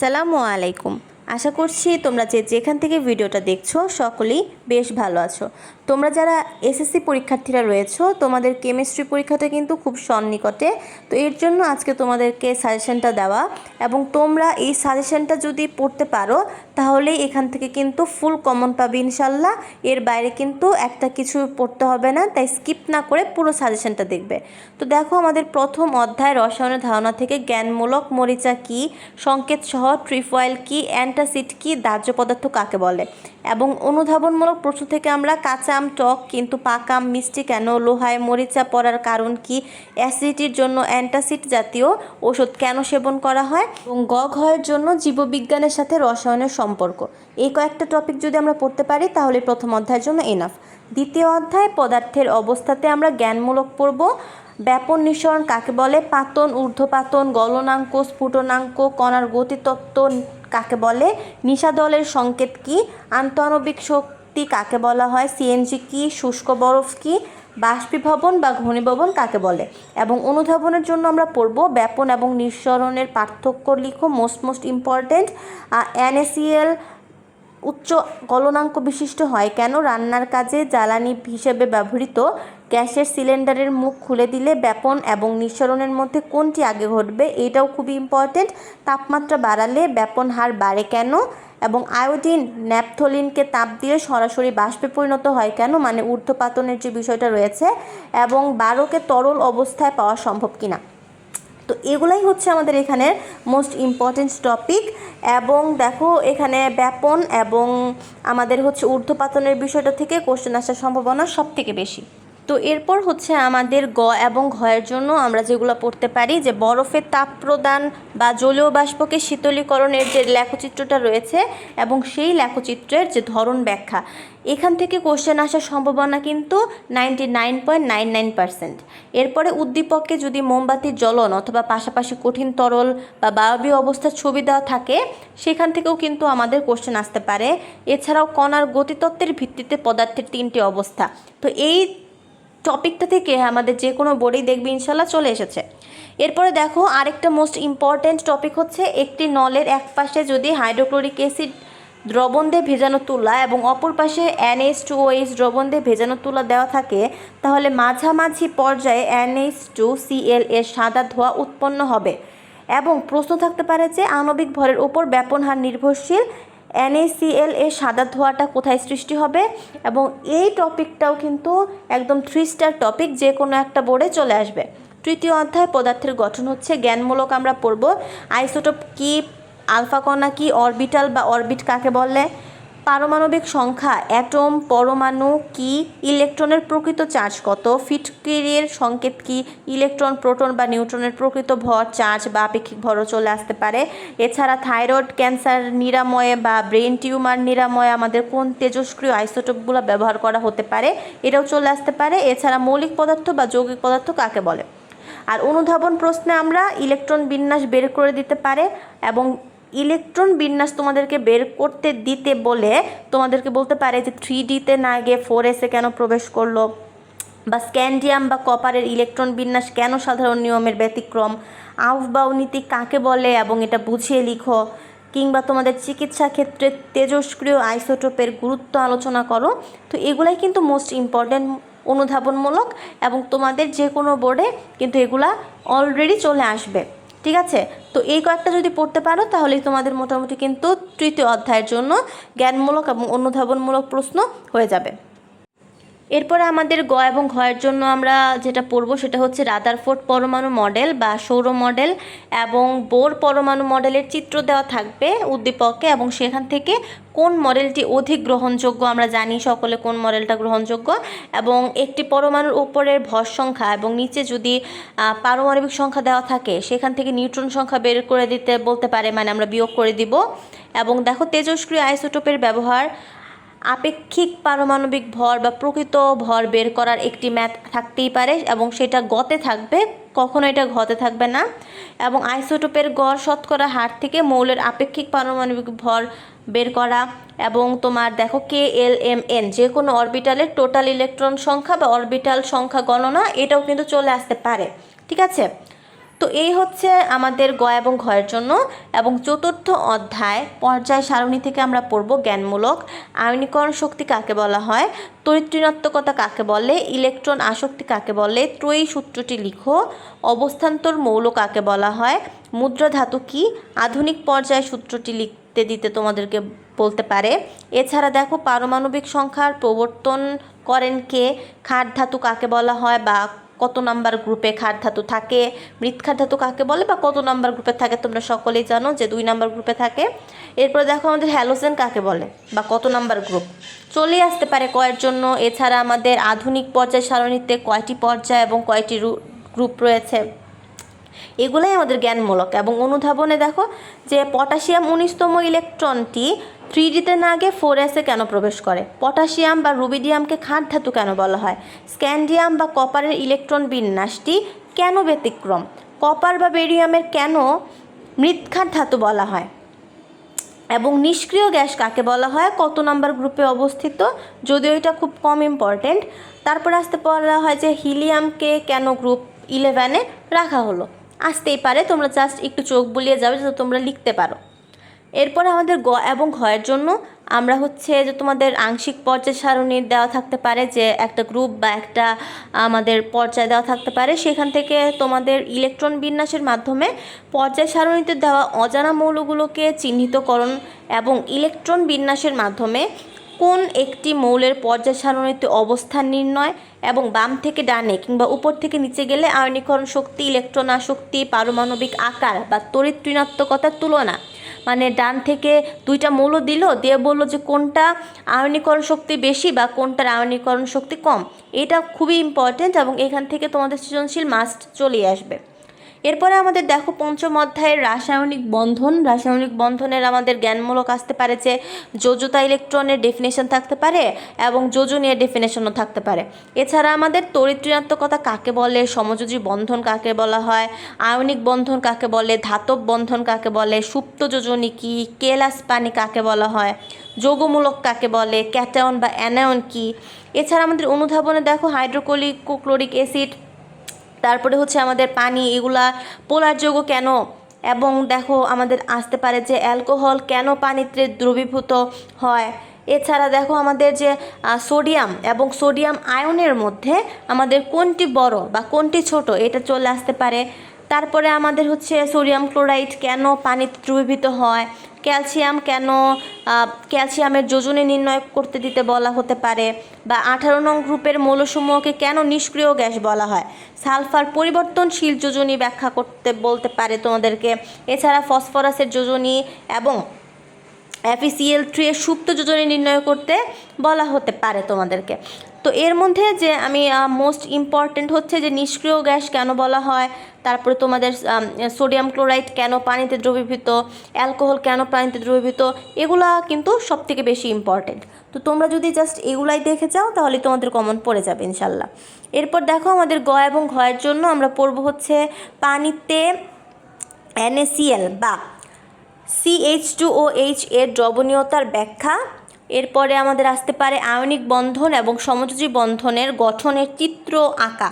সালামু আলাইকুম। আশা করছি তোমরা যে যেখান থেকে ভিডিওটা দেখছ সকলেই বেশ ভালো আছো। তোমরা যারা এসএসসি পরীক্ষার্থীরা রয়েছো, তোমাদের কেমিস্ট্রি পরীক্ষাটা কিন্তু খুব সন্নিকটে। তো এর জন্য আজকে তোমাদেরকে সাজেশনটা দেওয়া এবং তোমরা এই সাজেশনটা যদি পড়তে পারো তাহলেই এখান থেকে কিন্তু ফুল কমন পাবে ইনশাল্লাহ। এর বাইরে কিন্তু একটা কিছু পড়তে হবে না, তাই স্কিপ না করে পুরো সাজেশনটা দেখবে। তো দেখো আমাদের প্রথম অধ্যায় রসায়নের ধারণা থেকে জ্ঞানমূলক মরিচা কি, সংকেত সহ ট্রিফয়েল কি অ্যান্টাসিড কি, দাহ্য পদার্থ কাকে বলে? এবং অনুধাবনমূলক প্রশ্ন থেকে আমরা কাঁচা আম, টক, কিন্তু পাকা আম, মিষ্টি কেন, লোহায় মরিচা পড়ার কারণ কি অ্যাসিডিটির জন্য অ্যান্টাসিড জাতীয় ওষুধ কেন সেবন করা হয়, এবং গ জন্য জীববিজ্ঞানের সাথে রসায়নের সম্পর্ক। এই কয়েকটা টপিক যদি আমরা পড়তে পারি, তাহলে প্রথম অধ্যায়ের জন্য এনাফ দ্বিতীয় অধ্যায়, পদার্থের অবস্থাতে আমরা জ্ঞানমূলক পড়ব। ব্যাপন নিঃসরণ কাকে বলে? পাতন, ঊর্ধ্বপাতন গলনাঙ্ক স্ফুটনাঙ্ক কণার গতিতত্ত্ব কাকে বলে? নিশাদলের সংকেত কি? আন্তঃআণবিক শক্তি কাকে বলা হয়? সিএনজি কি? শুষ্ক বরফ কি? বাষ্পীভবন বা ঘনীভবন কাকে বলে? এবং অনুধাবনের জন্য আমরা পড়ব ব্যাপন এবং নিঃসরণের পার্থক্য লিখো মোস্ট মোস্ট ইম্পর্ট্যান্ট এনএসিএল উচ্চ গলনাঙ্ক বিশিষ্ট হয় কেন? রান্নার কাজে জ্বালানি হিসেবে ব্যবহৃত গ্যাসের সিলিন্ডারের মুখ খুলে দিলে ব্যাপন এবং নিঃসরণের মধ্যে কোনটি আগে ঘটবে? এটাও খুবই ইম্পর্টেন্ট তাপমাত্রা বাড়ালে ব্যাপন হার বাড়ে কেন? এবং আয়োডিন ন্যাপথলিনকে তাপ দিয়ে সরাসরি বাষ্পে পরিণত হয় কেন? মানে ঊর্ধ্বপাতনের যে বিষয়টা রয়েছে এবং বারোকে তরল অবস্থায় পাওয়া সম্ভব কিনা? তো এগুলাই হচ্ছে আমাদের এখানের মোস্ট ইম্পর্টেন্ট টপিক এবং দেখো এখানে ব্যাপন এবং আমাদের হচ্ছে ঊর্ধ্বপাতনের বিষয়টা থেকে কোশ্চেন আসার সম্ভাবনা সব থেকে বেশি। তো এরপর হচ্ছে আমাদের গ এবং ঘয়ের জন্য আমরা যেগুলো পড়তে পারি, যে বরফের তাপ প্রদান বা জলীয় বাষ্পকে শীতলীকরণের যে লেখচিত্রটা রয়েছে এবং সেই লেখচিত্রের যে ধরন ব্যাখ্যা, এখান থেকে কোশ্চেন আসার সম্ভাবনা কিন্তু ninety nine point nine nine percent এরপরে উদ্দীপককে যদি মোমবাতির জ্বলন অথবা পাশাপাশি কঠিন তরল বা বায়বীয় অবস্থার ছবি দেওয়া থাকে, সেখান থেকেও কিন্তু আমাদের কোশ্চেন আসতে পারে। এছাড়াও কণার গতিতত্ত্বের ভিত্তিতে পদার্থের তিনটি অবস্থা। তো এই টপিকটা থেকে আমাদের যে কোনো বোর্ডেই দেখবে, ইনশাল্লাহ চলে এসেছে। এরপরে দেখো, আরেকটা মোস্ট ইম্পর্ট্যান্ট টপিক হচ্ছে একটি নলের এক পাশে যদি হাইড্রোক্লোরিক অ্যাসিড দ্রবণ দিয়ে ভেজানো তুলা এবং অপর পাশে এনএইচ টু ওএইচ দ্রবণ দিয়ে ভেজানো তুলা দেওয়া থাকে, তাহলে মাঝামাঝি পর্যায়ে এনএইচ টু সিএল এর সাদা ধোঁয়া উৎপন্ন হবে। এবং প্রশ্ন থাকতে পারে যে আণবিক ভরের উপর ব্যাপন হার নির্ভরশীল এনএসিএল এর সাদা ধোঁয়াটা কোথায় সৃষ্টি হবে? এবং এই টপিকটাও কিন্তু একদম থ্রি স্টার টপিক যে কোনো একটা বোর্ডে চলে আসবে। তৃতীয় অধ্যায়, পদার্থের গঠন হচ্ছে জ্ঞানমূলক আমরা পড়ব। আইসোটোপ কি, আলফা কণা কি অরবিটাল বা অরবিট কাকে বলে? পারমাণবিক সংখ্যা অ্যাটম, পরমাণু কি? ইলেকট্রনের প্রকৃত চার্জ কত? ফিটকিরির সংকেত কি? ইলেকট্রন, প্রোটন বা নিউট্রনের প্রকৃত ভর, চার্জ বা আপেক্ষিক ভরও চলে আসতে পারে। এছাড়া থাইরয়েড, ক্যান্সার, নিরাময়ে বা ব্রেন টিউমার নিরাময়ে আমাদের কোন তেজস্ক্রিয় আইসোটোপগুলো ব্যবহার করা হতে পারে? এটাও চলে আসতে পারে। এছাড়া মৌলিক পদার্থ বা যৌগিক পদার্থ কাকে বলে? আর অনুধাবন প্রশ্নে আমরা ইলেকট্রন বিন্যাস বের করে দিতে পারে এবং ইলেকট্রন বিন্যাস তোমাদেরকে বের করতে দিতে বলে তোমাদেরকে বলতে পারে যে থ্রি ডিতে না গিয়ে ফোর এসে কেন প্রবেশ করল? বা স্ক্যান্ডিয়াম বা কপারের ইলেকট্রন বিন্যাস কেন সাধারণ নিয়মের ব্যতিক্রম? আউফ নীতি কাকে বলে এবং এটা বুঝিয়ে লিখো। কিংবা তোমাদের চিকিৎসা ক্ষেত্রে তেজস্ক্রিয় আইসোটোপের গুরুত্ব আলোচনা করো। তো এগুলাই কিন্তু মোস্ট ইম্পর্ট্যান্ট অনুধাবনমূলক এবং তোমাদের যে কোনো বোর্ডে কিন্তু এগুলা অলরেডি চলে আসবে। ঠিক আছে? তো এই কয়েকটা যদি পড়তে পারো, তাহলে তোমাদের মোটামুটি কিন্তু তৃতীয় অধ্যায়ের জন্য জ্ঞানমূলক এবং অনুধাবনমূলক প্রশ্ন হয়ে যাবে। এরপরে আমাদের গ এবং ঘয়ের জন্য আমরা যেটা পড়ব সেটা হচ্ছে রাদারফোর্ড পরমাণু মডেল বা সৌর মডেল এবং বোর পরমাণু মডেলের চিত্র দেওয়া থাকবে উদ্দীপকে এবং সেখান থেকে কোন মডেলটি অধিক গ্রহণযোগ্য আমরা জানি, সকলে কোন মডেলটা গ্রহণযোগ্য এবং একটি পরমাণুর উপরের ভর সংখ্যা এবং নিচে যদি পারমাণবিক সংখ্যা দেওয়া থাকে, সেখান থেকে নিউট্রন সংখ্যা বের করে দিতে বলতে পারে মানে আমরা বিয়োগ করে দিব। এবং দেখো তেজস্ক্রিয় আইসোটোপের ব্যবহার আপেক্ষিক পারমাণবিক ভর বা প্রকৃত ভর বের করার একটি ম্যাথ থাকতেই পারে এবং সেটা গতে থাকবে, কখনো এটা ঘতে থাকবে না। এবং আইসোটোপের গড় শতকরা হার থেকে মৌলের আপেক্ষিক পারমাণবিক ভর বের করা এবং তোমার দেখো কে এল এম এন যে কোনো অরবিটালের টোটাল ইলেকট্রন সংখ্যা বা অরবিটাল সংখ্যা গণনা, এটাও কিন্তু চলে আসতে পারে। ঠিক আছে? তো এই হচ্ছে আমাদের গ এবং ঘয়ের জন্য এবং চতুর্থ অধ্যায় পর্যায় সারণী থেকে আমরা পড়ব জ্ঞানমূলক। আয়নীকরণ শক্তি কাকে বলা হয়? তরিত্রিণাত্মকতা কাকে বলে? ইলেকট্রন আসক্তি কাকে বলে? ত্রয়ী সূত্রটি লিখো। অবস্থান্তর মৌল কাকে বলা হয়? মুদ্রা ধাতু কি? আধুনিক পর্যায় সূত্রটি লিখতে দিতে তোমাদেরকে বলতে পারে। এছাড়া দেখো পারমাণবিক সংখ্যার প্রবর্তন করেন কে? খাট ধাতু কাকে বলা হয় বা কত নাম্বার গ্রুপে খাট ধাতু থাকে মৃৎখাট ধাতু কাকে বলে বা কত নাম্বার গ্রুপে থাকে তোমরা সকলেই জানো যে দুই নাম্বার গ্রুপে থাকে। এরপর দেখো আমাদের হ্যালোজেন কাকে বলে বা কত নাম্বার গ্রুপ চলে আসতে পারে কয়ের জন্য। এছাড়া আমাদের আধুনিক পর্যায় সারণীতে কয়টি পর্যায় এবং কয়টি গ্রুপ রয়েছে? এগুলাই আমাদের জ্ঞানমূলক এবং অনুধাবনে দেখো যে পটাশিয়াম উনিশতম ইলেকট্রনটি থ্রি ডিতে না গিয়ে ফোর এসে কেন প্রবেশ করে? পটাশিয়াম বা রুবিডিয়ামকে খাঁট ধাতু কেন বলা হয়? স্ক্যান্ডিয়াম বা কপারের ইলেকট্রন বিন্যাসটি কেন ব্যতিক্রম? কপার বা বেরিয়ামের কেন মৃৎখাট ধাতু বলা হয়? এবং নিষ্ক্রিয় গ্যাস কাকে বলা হয়? কত নম্বর গ্রুপে অবস্থিত? যদিও এটা খুব কম ইম্পর্টেন্ট তারপর আসতে বলা হয় যে হিলিয়ামকে কেন গ্রুপ ইলেভেনে রাখা হলো? আসতেই পারে, তোমরা জাস্ট একটু চোখ বুলিয়ে যাবে যাতে তোমরা লিখতে পারো। এরপরে আমাদের গ এবং ঘয়ের জন্য আমরা হচ্ছে যে তোমাদের আংশিক পর্যায় সারণী দেওয়া থাকতে পারে, যে একটা গ্রুপ বা একটা আমাদের পর্যায় দেওয়া থাকতে পারে। সেখান থেকে তোমাদের ইলেকট্রন বিন্যাসের মাধ্যমে পর্যায় সারণীতে দেওয়া অজানা মৌলগুলোকে চিহ্নিতকরণ এবং ইলেকট্রন বিন্যাসের মাধ্যমে কোন একটি মৌলের পর্যায় সারণীতে অবস্থান নির্ণয় এবং বাম থেকে ডানে কিংবা উপর থেকে নিচে গেলে আয়নীকরণ শক্তি ইলেকট্রন আসক্তি পারমাণবিক আকার বা তড়িৎ ঋণাত্মকতার তুলনা। মানে ডান থেকে দুইটা মৌল দিল, দিয়ে বলল যে কোনটা আয়নীকরণ শক্তি বেশি বা কোনটার আয়নীকরণ শক্তি কম। এটা খুবই ইম্পর্টেন্ট এবং এখান থেকে তোমাদের সৃজনশীল মাস্ট চলে আসবে। এরপরে আমাদের দেখো পঞ্চম অধ্যায়ের রাসায়নিক বন্ধন। রাসায়নিক বন্ধনের আমাদের জ্ঞানমূলক আসতে পারে যে যোজতা ইলেকট্রনের ডেফিনেশন থাকতে পারে এবং যোজনীয় ডেফিনেশনও থাকতে পারে। এছাড়া আমাদের তরিত্রিণাত্মকতা কাকে বলে, সমযোজী বন্ধন কাকে বলা হয়, আয়নিক বন্ধন কাকে বলে, ধাতব বন্ধন কাকে বলে, সুপ্ত যোজনী কী, কেলাস পানি কাকে বলা হয়, যোগমূলক কাকে বলে, ক্যাটায়ন বা অ্যানায়ন কী। এছাড়া আমাদের অনুধাবনে দেখো হাইড্রোক্লোরিক ক্লোরিক অ্যাসিড তারপরে হচ্ছে আমাদের পানি, এগুলা পোলার যৌগ কেন? এবং দেখো আমাদের আসতে পারে যে অ্যালকোহল কেন পানিতে দ্রবীভূত হয়? এছাড়া দেখো আমাদের যে সোডিয়াম এবং সোডিয়াম আয়নের মধ্যে আমাদের কোনটি বড় বা কোনটি ছোট, এটা চলে আসতে পারে তারপরে আমাদের হচ্ছে সোডিয়াম ক্লোরাইড কেন পানিতে দ্রবীভূত হয়? ক্যালসিয়াম কেন ক্যালসিয়ামের যোজনে নির্ণয় করতে দিতে বলা হতে পারে? বা আঠারো নং গ্রুপের মৌলসমূহকে কেন নিষ্ক্রিয় গ্যাস বলা হয়? সালফার পরিবর্তনশীল যোজনী ব্যাখ্যা করতে বলতে পারে তোমাদেরকে। এছাড়া ফসফরাসের যোজনী এবং অ্যাফিসিএল থ্রি এর সুপ্ত যোজনী নির্ণয় করতে বলা হতে পারে তোমাদেরকে। তো এর মধ্যে যে আমি মোস্ট ইম্পর্ট্যান্ট হচ্ছে যে নিষ্ক্রিয় গ্যাস কেন বলা হয়, তারপরে তোমাদের সোডিয়াম ক্লোরাইড কেন পানিতে দ্রবীভূত অ্যালকোহল কেন পানিতে দ্রবীভূত, এগুলা কিন্তু সব থেকে বেশি ইম্পর্টেন্ট তো তোমরা যদি জাস্ট এগুলাই দেখে যাও তাহলে তোমাদের কমন পড়ে যাবে ইনশাল্লাহ। এরপর দেখো আমাদের গ এবং ঘয়ের জন্য আমরা পড়ব হচ্ছে পানিতে NaCl বা সিএইচ টু ও এইচ এর দ্রবণীয়তার ব্যাখ্যা। এরপরে আমাদের আসতে পারে আয়নিক বন্ধন এবং সমযোজী বন্ধনের গঠনের চিত্র আঁকা।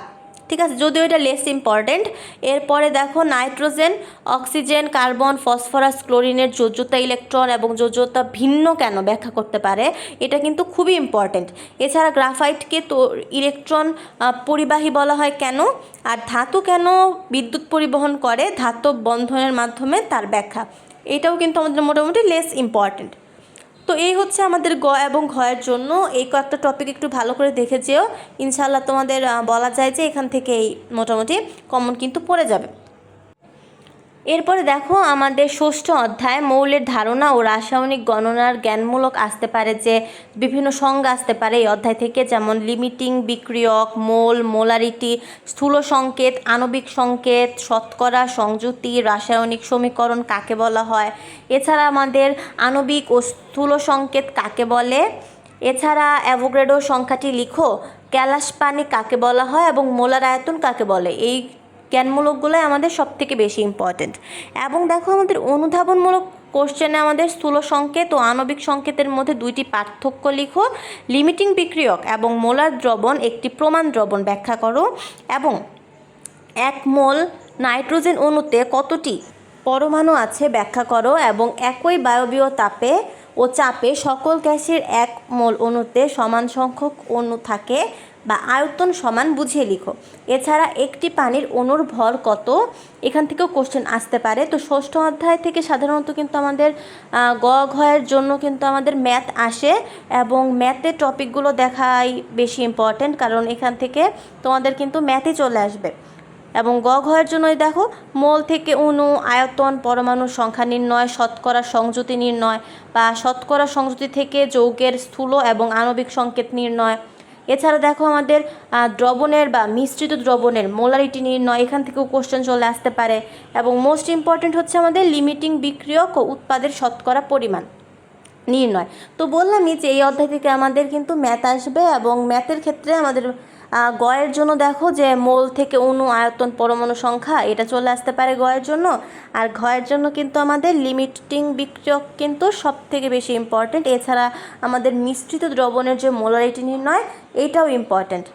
ঠিক আছে? যদিও এটা লেস ইম্পর্ট্যান্ট এরপরে দেখো নাইট্রোজেন, অক্সিজেন, কার্বন, ফসফরাস, ক্লোরিনের যোজ্যতা ইলেকট্রন এবং যোজ্যতা ভিন্ন কেন ব্যাখ্যা করতে পারে? এটা কিন্তু খুবই ইম্পর্ট্যান্ট এছাড়া গ্রাফাইটকে তো ইলেকট্রন পরিবাহী বলা হয় কেন? আর ধাতু কেন বিদ্যুৎ পরিবহন করে? ধাতব বন্ধনের মাধ্যমে তার ব্যাখ্যা। এটাও কিন্তু আমাদের মোটামুটি লেস ইম্পর্ট্যান্ট তো এই হচ্ছে আমাদের গ এবং ঘয়ের জন্য। এই কয়েকটা টপিক একটু ভালো করে দেখে যেও। ইনশাল্লাহ তোমাদের বলা যায় যে এখান থেকেই মোটামুটি কমন কিন্তু পড়ে যাবে। এরপরে দেখো আমাদের ষষ্ঠ অধ্যায়, মৌলের ধারণা ও রাসায়নিক গণনার জ্ঞানমূলক আসতে পারে যে বিভিন্ন সংজ্ঞা আসতে পারে এই অধ্যায় থেকে, যেমন লিমিটিং, বিক্রিয়ক, মোল, মোলারিটি, স্থূল সংকেত, আণবিক সংকেত, শতকরা, সংযুতি, রাসায়নিক সমীকরণ কাকে বলা হয়। এছাড়া আমাদের আণবিক ও স্থূল সংকেত কাকে বলে? এছাড়া অ্যাভোগ্রেডো সংখ্যাটি লিখো ক্যালাস পানি কাকে বলা হয় এবং মোলার আয়তন কাকে বলে? এই জ্ঞানমূলকগুলোই আমাদের সব থেকে বেশি ইম্পর্ট্যান্ট এবং দেখো আমাদের অনুধাবনমূলক কোশ্চেনে আমাদের স্থূল সংকেত ও আণবিক সংকেতের মধ্যে দুইটি পার্থক্য লিখো। লিমিটিং বিক্রিয়ক এবং মোলার দ্রবণ একটি প্রমাণ দ্রবণ, ব্যাখ্যা করো। এবং এক মোল নাইট্রোজেন অণুতে কতটি পরমাণু আছে, ব্যাখ্যা করো। এবং একই বায়বীয় তাপে ও চাপে সকল গ্যাসের এক মোল অণুতে সমান সংখ্যক অণু থাকে। বা আয়তন সমান বুঝিয়ে লিখো। এছাড়া একটি পানির অণুর ভর কত? এখান থেকেও কোশ্চেন আসতে পারে। তো ষষ্ঠ অধ্যায় থেকে সাধারণত কিন্তু আমাদের গ ঘয়ের জন্য কিন্তু আমাদের ম্যাথ আসে এবং ম্যাথের টপিকগুলো দেখাই বেশি ইম্পর্ট্যান্ট কারণ এখান থেকে তোমাদের কিন্তু ম্যাথে চলে আসবে। এবং গ ঘয়ের জন্যই দেখো, মোল থেকে অণু, আয়তন পরমাণুর সংখ্যা নির্ণয়, শতকরা সংযুতি নির্ণয় বা শতকরা সংযুতি থেকে যৌগের স্থূল এবং আণবিক সংকেত নির্ণয় এছাড়া দেখো আমাদের দ্রবণের বা মিশ্রিত দ্রবণের মোলারিটি নির্ণয়, এখান থেকেও কোশ্চেন চলে আসতে পারে। এবং মোস্ট ইম্পর্ট্যান্ট হচ্ছে আমাদের লিমিটিং বিক্রিয়ক ও উৎপাদের শতকরা পরিমাণ নির্ণয়। তো বললামই যে এই অধ্যায় থেকে আমাদের কিন্তু ম্যাথ আসবে এবং ম্যাথের ক্ষেত্রে আমাদের গয়ের জন্য দেখো যে মোল থেকে অনু আয়তন পরমাণু সংখ্যা, এটা চলে আসতে পারে গয়ের জন্য। আর ঘয়ের জন্য কিন্তু আমাদের লিমিটিং বিক্রিয়ক কিন্তু সব থেকে বেশি ইম্পর্ট্যান্ট এছাড়া আমাদের মিশ্রিত দ্রবণের যে মোলারিটি নির্ণয়, এটাও ইম্পর্ট্যান্ট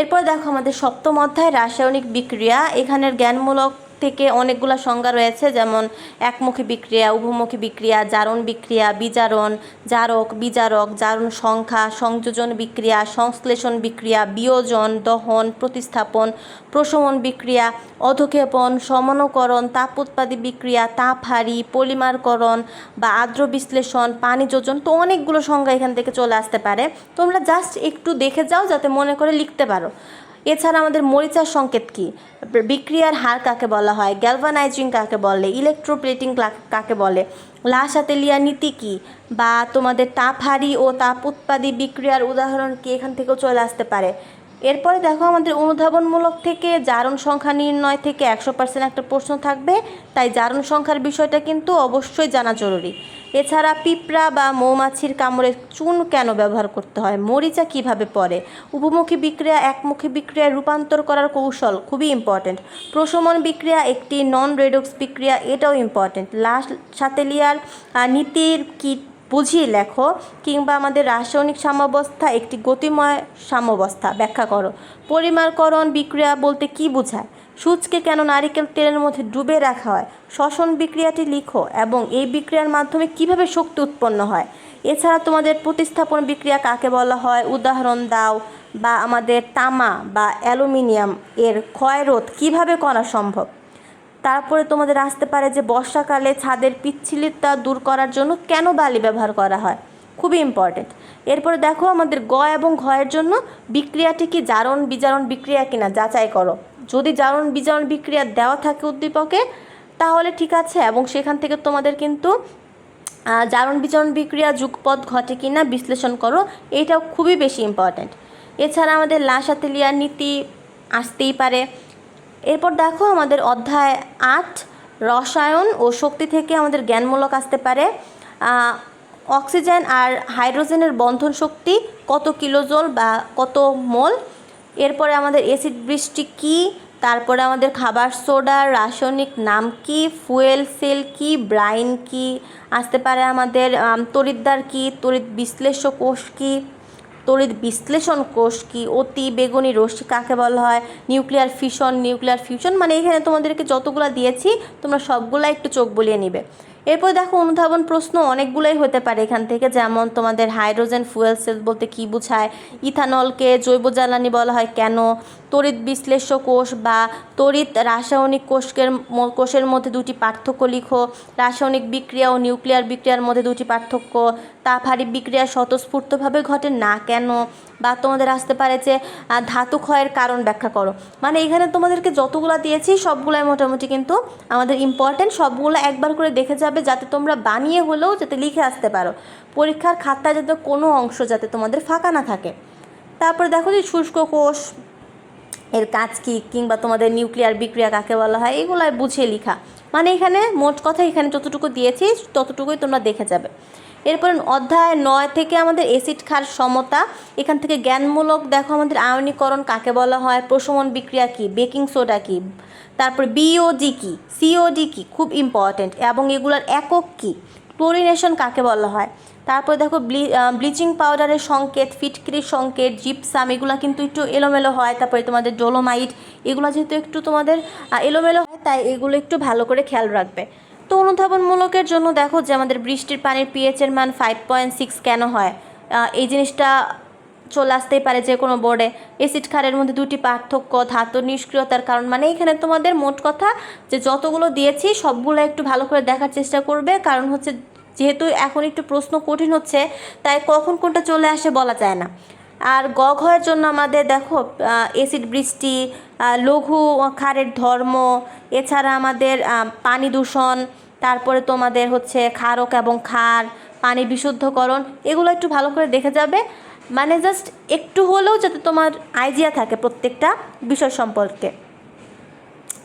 এরপর দেখো আমাদের সপ্তম অধ্যায়, রাসায়নিক বিক্রিয়া। এখানের জ্ঞানমূলক থেকে অনেকগুলো সংজ্ঞা রয়েছে, যেমন একমুখী বিক্রিয়া, উভমুখী বিক্রিয়া, জারণ বিক্রিয়া, বিজারণ, জারক, বিজারক, জারণ সংখ্যা, সংযোজন বিক্রিয়া, সংশ্লেষণ বিক্রিয়া, বিয়োজন, দহন, প্রতিস্থাপন, প্রশমন বিক্রিয়া, অধক্ষেপণ, সমানুকরণ, তাপ উৎপাদী বিক্রিয়া তাপহারি পলিমারকরণ বা আর্দ্র বিশ্লেষণ, পানি যোজন, তো অনেকগুলো সংজ্ঞা এখান থেকে চলে আসতে পারে। তোমরা জাস্ট একটু দেখে যাও, যাতে মনে করে লিখতে পারো। এছাড়া আমাদের মরিচার সংকেত কি? বিক্রিয়ার হার কাকে বলা হয়? গ্যালভানাইজিং কাকে বলে? ইলেকট্রোপ্লেটিং কাকে বলে? লাসাতেলিয়া নীতি কি? বা তোমাদের তাপহারি ও তাপ উৎপাদী বিক্রিয়ার উদাহরণ কি এখান থেকেও চলে আসতে পারে? এরপরে দেখো, আমাদের অনুধাবনমূলক থেকে জারণ সংখ্যা নির্ণয় থেকে একশো পার্সেন্ট একটা প্রশ্ন থাকবে। তাই জারণ সংখ্যার বিষয়টা কিন্তু অবশ্যই জানা জরুরি। এছাড়া পিঁপড়া বা মৌমাছির কামড়ে চুন কেন ব্যবহার করতে হয়? মরিচা কীভাবে পড়ে? উপমুখী বিক্রিয়া, একমুখী বিক্রিয়ায় রূপান্তর করার কৌশল খুবই ইম্পর্ট্যান্ট প্রশমন বিক্রিয়া একটি নন রেডক্স বিক্রিয়া, এটাও ইম্পর্ট্যান্ট লাস্ট সাতেলিয়ার নীতির কি বুঝিয়ে লেখো? কিংবা আমাদের রাসায়নিক সাম্যাবস্থা একটি গতিময় সাম্যাবস্থা। ব্যাখ্যা করো। পরিমাণকরণ বিক্রিয়া বলতে কি বোঝায়? সূচকে কেন নারিকেল তেলের মধ্যে ডুবে রাখা হয়? শ্বসন বিক্রিয়াটি লিখো এবং এই বিক্রিয়ার মাধ্যমে কীভাবে শক্তি উৎপন্ন হয়? এছাড়া তোমাদের প্রতিস্থাপন বিক্রিয়া কাকে বলা হয়? উদাহরণ দাও। বা আমাদের তামা বা অ্যালুমিনিয়াম এর ক্ষয়রোধ কীভাবে করা সম্ভব? তারপরে তোমাদের আসতে পারে যে বর্ষাকালে ছাদের পিচ্ছিলতা দূর করার জন্য কেন বালি ব্যবহার করা হয়? খুবই ইম্পর্টেন্ট এরপরে দেখো আমাদের গ এবং ঘয়ের জন্য বিক্রিয়াটি কি জারণ বিজারণ বিক্রিয়া কিনা যাচাই করো। যদি জারণ বিজারণ বিক্রিয়া দেওয়া থাকে উদ্দীপকে, তাহলে ঠিক আছে। এবং সেখান থেকে তোমাদের কিন্তু জারণ বিজারণ বিক্রিয়া যুগপদ ঘটে কিনা বিশ্লেষণ করো। এইটাও খুবই বেশি ইম্পর্ট্যান্ট এছাড়া আমাদের লাসাতেলিয়ার নীতি আসতেই পারে। এরপর দেখো আমাদের অধ্যায় আট, রসায়ন ও শক্তি থেকে আমাদের জ্ঞানমূলক আসতে পারে। অক্সিজেন আর হাইড্রোজেনের বন্ধন শক্তি কত কিলোজোল বা কত মোল? এরপরে আমাদের অ্যাসিড বৃষ্টি কি? তারপরে আমাদের খাবার সোডার রাসায়নিক নাম কি? ফুয়েল সেল কি? ব্রাইন কি? আসতে পারে আমাদের আম, তড়িৎদ্বার কি? তড়িৎ বিশ্লেষক কোষ কি? তড়িৎ বিশ্লেষণ কোষ কি? অতি বেগুনি রশ্মি কাকে বলা হয়? নিউক্লিয়ার ফিশন নিউক্লিয়ার ফিউশন মানে এখানে তোমাদেরকে যতগুলো দিয়েছি তোমরা সবগুলা একটু চোখ বলিয়ে নিবে। এরপর দেখো অনুধাবন প্রশ্ন অনেকগুলোই হতে পারে এখান থেকে। যেমন তোমাদের হাইড্রোজেন, ফুয়েল সেল বলতে কী বোঝায়? ইথানলকে জৈব জ্বালানি বলা হয়। কেন? তড়িৎ বিশ্লেষ্য কোষ বা তড়িৎ রাসায়নিক কোষের কোষের মধ্যে দুটি পার্থক্য লিখো। রাসায়নিক বিক্রিয়া ও নিউক্লিয়ার বিক্রিয়ার মধ্যে দুটি পার্থক্য। তাপহারি বিক্রিয়া স্বতঃস্ফূর্তভাবে ঘটে না কেন? বা তোমাদের আসতে পারে যে ধাতু ক্ষয়ের কারণ ব্যাখ্যা করো। মানে এখানে তোমাদেরকে যতগুলো দিয়েছি, সবগুলাই মোটামুটি কিন্তু আমাদের ইম্পর্টেন্ট সবগুলো একবার করে দেখে যাবে, যাতে তোমরা বানিয়ে হলেও যাতে লিখে আসতে পারো। পরীক্ষার খাতায় যাতে কোনো অংশ যাতে তোমাদের ফাঁকা না থাকে। তারপরে দেখো যে শুষ্ক কোষ এর কাজ কী কিংবা তোমাদের নিউক্লিয়ার বিক্রিয়া কাকে বলা হয় এগুলো বুঝিয়ে লিখা। মানে এখানে মোট কথা এখানে যতটুকু দিয়েছি, ততটুকুই তোমরা দেখে যাবে। এরপর অধ্যায় নয় থেকে আমাদের অ্যাসিড ক্ষার সমতা, এখান থেকে জ্ঞানমূলক দেখো আমাদের আয়নীকরণ কাকে বলা হয়, প্রশমন বিক্রিয়া কী, বেকিং সোডা কী, তারপর বিওডি কী সিওডি কী, খুব ইম্পর্ট্যান্ট এবং এগুলোর একক কী, ক্লোরিনেশন কাকে বলা হয় তারপর দেখো ব্লিচিং পাউডারের সংকেত, ফিটকিরির সংকেত জিপসাম এগুলো কিন্তু একটু এলোমেলো হয়। তারপরে তোমাদের ডোলোমাইট এগুলো যেহেতু একটু তোমাদের এলোমেলো হয়, তাই এগুলো একটু ভালো করে খেয়াল রাখবে। তো অনুধাবনমূলকের জন্য দেখো যে আমাদের বৃষ্টির পানির পিএইচের মান ফাইভ পয়েন্ট সিক্স কেন হয়? এই জিনিসটা চলে আসতেই পারে যে কোনো বোর্ডে এসিড ক্ষারের মধ্যে দুটি পার্থক্য, ধাতু নিষ্ক্রিয়তার কারণ মানে এখানে তোমাদের মোট কথা যে যতগুলো দিয়েছি সবগুলো একটু ভালো করে দেখার চেষ্টা করবে। কারণ হচ্ছে যেহেতু এখন একটু প্রশ্ন কঠিন হচ্ছে, তাই কখন কোনটা চলে আসে বলা যায় না। আর গ জন্য আমাদের দেখো এসিড বৃষ্টি লঘু ক্ষারের ধর্ম, এছাড়া আমাদের পানি দূষণ, তারপরে তোমাদের হচ্ছে ক্ষারক এবং ক্ষার, পানি বিশুদ্ধকরণ, এগুলো একটু ভালো করে দেখে যাবে। মানে জাস্ট একটু হলেও যাতে তোমার আইডিয়া থাকে প্রত্যেকটা বিষয় সম্পর্কে।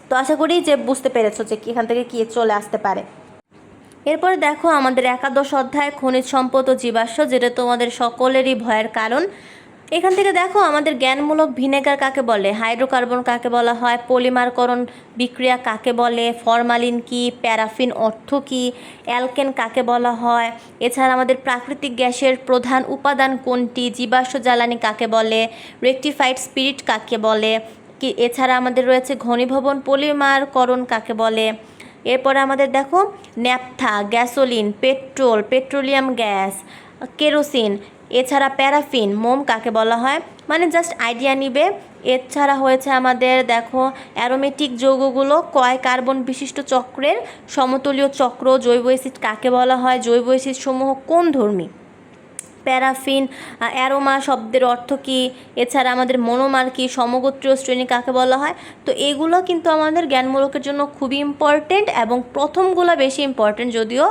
তো আশা করি যে বুঝতে পেরেছ যে এখান থেকে কি চলে আসতে পারে। এরপরে দেখো আমাদের একাদশ অধ্যায়, খনিজ সম্পদ ও জীবাশ্ম, যেটা তোমাদের সকলেরই ভয়ের কারণ। এখান থেকে দেখো আমাদের জ্ঞানমূলক ভিনেগার কাকে বলে? হাইড্রোকার্বন কাকে বলা হয়? পলিমারকরণ বিক্রিয়া কাকে বলে? ফরমালিন কি? প্যারাফিন অর্থ কি? অ্যালকেন কাকে বলা হয়? এছাড়া আমাদের প্রাকৃতিক গ্যাসের প্রধান উপাদান কোনটি? জীবাশ্ম জ্বালানি কাকে বলে? রেকটিফাইড স্পিরিট কাকে বলে? কি এছাড়া আমাদের রয়েছে ঘনীভবন, পলিমারকরণ কাকে বলে? এরপরে আমাদের দেখো naphtha, gasoline, petrol, petroleum gas, kerosene, এছাড়া প্যারাফিন, মোম কাকে বলা হয়? মানে জাস্ট আইডিয়া নিবে। এছাড়া হয়েছে আমাদের দেখো অ্যারোমেটিক যৌগগুলো কয় কার্বন বিশিষ্ট চক্রের সমতলীয় চক্র, জৈব অ্যাসিড কাকে বলা হয়? জৈব অ্যাসিড সমূহ কোন ধর্মী? প্যারাফিন অ্যারোমা শব্দের অর্থ কী? এছাড়া আমাদের মনোমার কি? সমগোত্রীয় শ্রেণি কাকে বলা হয়? তো এগুলো কিন্তু আমাদের জ্ঞানমূলকের জন্য খুবই ইম্পর্টেন্ট এবং প্রথমগুলো বেশি ইম্পর্টেন্ট যদিও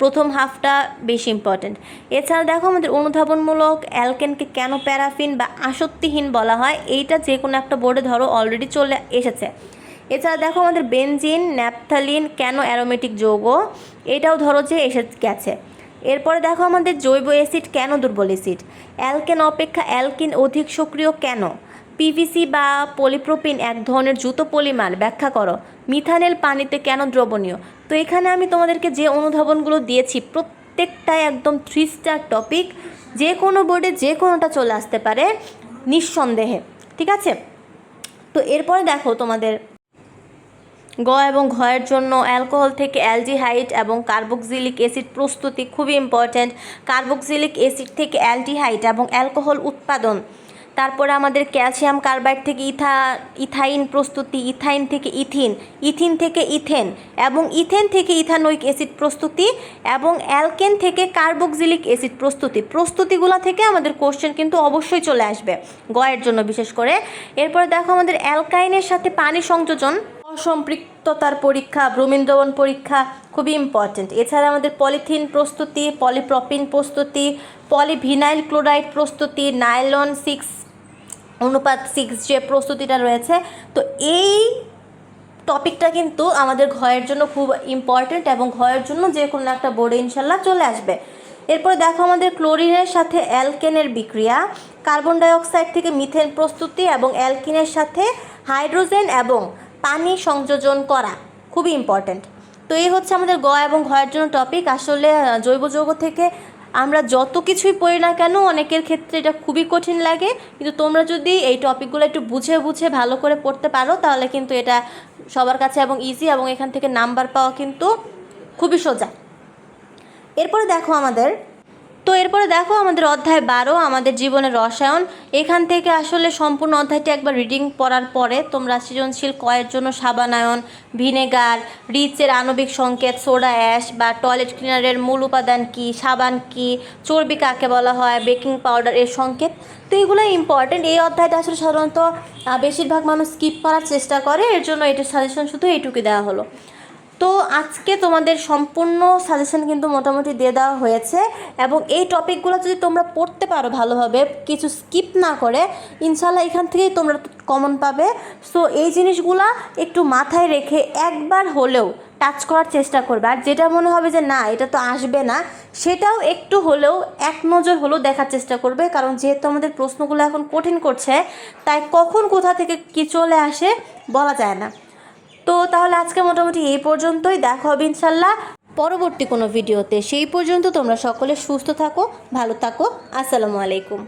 প্রথম হাফটা বেশি ইম্পর্টেন্ট এছাড়া দেখো আমাদের অনুধাবনমূলক, অ্যালকেনকে কেন প্যারাফিন বা আসক্তিহীন বলা হয়? এইটা যে কোনো একটা বোর্ডে ধরো অলরেডি চলে এসেছে। এছাড়া দেখো আমাদের বেনজিন ন্যাপথালিন কেন অ্যারোমেটিক যৌগ? এটাও ধরো যে এসে গেছে। এরপরে দেখো আমাদের জৈব অ্যাসিড কেন দুর্বল অ্যাসিড? অ্যালকেন অপেক্ষা অ্যালকিন অধিক সক্রিয় কেন? পিভিসি বা পলিপ্রোপিন এক ধরনের জুতো পলিমার, ব্যাখ্যা করো। মিথানেল পানিতে কেন দ্রবণীয়? তো এখানে আমি তোমাদেরকে যে অনুধাবনগুলো দিয়েছি, প্রত্যেকটাই একদম থ্রি স্টার টপিক যে কোনো বোর্ডে যে কোনোটা চলে আসতে পারে নিঃসন্দেহে, ঠিক আছে? তো এরপরে দেখো তোমাদের গ এবং ঘয়ের জন্য অ্যালকোহল থেকে অ্যালডিহাইড এবং কার্বক্সিলিক অ্যাসিড প্রস্তুতি খুবই ইম্পর্ট্যান্ট কার্বক্সিলিক অ্যাসিড থেকে অ্যালডিহাইড এবং অ্যালকোহল উৎপাদন। তারপরে আমাদের ক্যালসিয়াম কার্বাইড থেকে ইথা, ইথাইন প্রস্তুতি, ইথাইন থেকে ইথিন ইথিন থেকে ইথেন এবং ইথেন থেকে ইথানোইক অ্যাসিড প্রস্তুতি এবং অ্যালকেন থেকে কার্বক্সিলিক অ্যাসিড প্রস্তুতি। প্রস্তুতিগুলো থেকে আমাদের কোশ্চেন কিন্তু অবশ্যই চলে আসবে। গয়ের জন্য বিশেষ করে। এরপরে দেখো আমাদের অ্যালকাইনের সাথে পানি সংযোজন। অসম্পৃক্ততার পরীক্ষা ব্রুমিন্দ্রবণ পরীক্ষা খুবই ইম্পর্ট্যান্ট এছাড়া আমাদের পলিথিন প্রস্তুতি, পলিপ্রপিন প্রস্তুতি, পলিভিনাইল ক্লোরাইড প্রস্তুতি, নাইলন সিক্স অনুপাত সিক্স যে প্রস্তুতিটা রয়েছে, তো এই টপিকটা কিন্তু আমাদের ঘয়ের জন্য খুব ইম্পর্ট্যান্ট এবং ঘয়ের জন্য যে কোনো একটা বোর্ডে ইনশাল্লাহ চলে আসবে। এরপরে দেখো আমাদের ক্লোরিনের সাথে অ্যালকেনের বিক্রিয়া, কার্বন ডাইঅক্সাইড থেকে মিথেন প্রস্তুতি এবং অ্যালকিনের সাথে হাইড্রোজেন এবং পানি সংযোজন করা খুবই ইম্পর্ট্যান্ট তো এই হচ্ছে আমাদের গ এবং ঘয়ের জন্য টপিক আসলে জৈব যৌগ থেকে আমরা যত কিছুই পড়ি না কেন অনেকের ক্ষেত্রে এটা খুবই কঠিন লাগে। কিন্তু তোমরা যদি এই টপিকগুলো একটু বুঝে বুঝে ভালো করে পড়তে পারো, তাহলে কিন্তু এটা সবার কাছে এবং ইজি এবং এখান থেকে নাম্বার পাওয়া কিন্তু খুবই সোজা। এরপরে দেখো আমাদের তো এরপরে দেখো আমাদের অধ্যায় বারো, আমাদের জীবনের রসায়ন। এখান থেকে আসলে সম্পূর্ণ অধ্যায়টি একবার রিডিং পড়ার পরে তোমরা সৃজনশীল কয়ের জন্য সাবানায়ন, ভিনেগার, রিচের আণবিক সংকেত, সোডা অ্যাশ বা টয়লেট ক্লিনারের মূল উপাদান কি, সাবান কি, চর্বি কাকে বলা হয়, বেকিং পাউডার এর সংকেত। তো এগুলো ইম্পর্টেন্ট এই অধ্যায়টা আসলে সাধারণত বেশিরভাগ মানুষ স্কিপ করার চেষ্টা করে, এর জন্য এটার সাজেশন শুধু এইটুকু দেওয়া হলো। তো আজকে তোমাদের সম্পূর্ণ সাজেশন কিন্তু মোটামুটি দিয়ে দেওয়া হয়েছে এবং এই টপিকগুলো যদি তোমরা পড়তে পারো ভালোভাবে, কিছু স্কিপ না করে ইনশাল্লাহ এখান থেকেই তোমরা কমন পাবে। সো এই জিনিসগুলা একটু মাথায় রেখে একবার হলেও টাচ করার চেষ্টা করবে। আর যেটা মনে হবে যে, না, এটা তো আসবে না, সেটাও একটু হলেও এক নজর হলেও দেখার চেষ্টা করবে। কারণ যেহেতু আমাদের প্রশ্নগুলো এখন কঠিন করছে, তাই কখন কোথা থেকে কি চলে আসে বলা যায় না। তো তাহলে আজকে মোটামুটি এই পর্যন্তই। দেখা হবে ইনশাল্লাহ। পরবর্তী কোনো ভিডিওতে। সেই পর্যন্ত তোমরা সকলে সুস্থ থাকো, ভালো থাকো। আসসালামু আলাইকুম।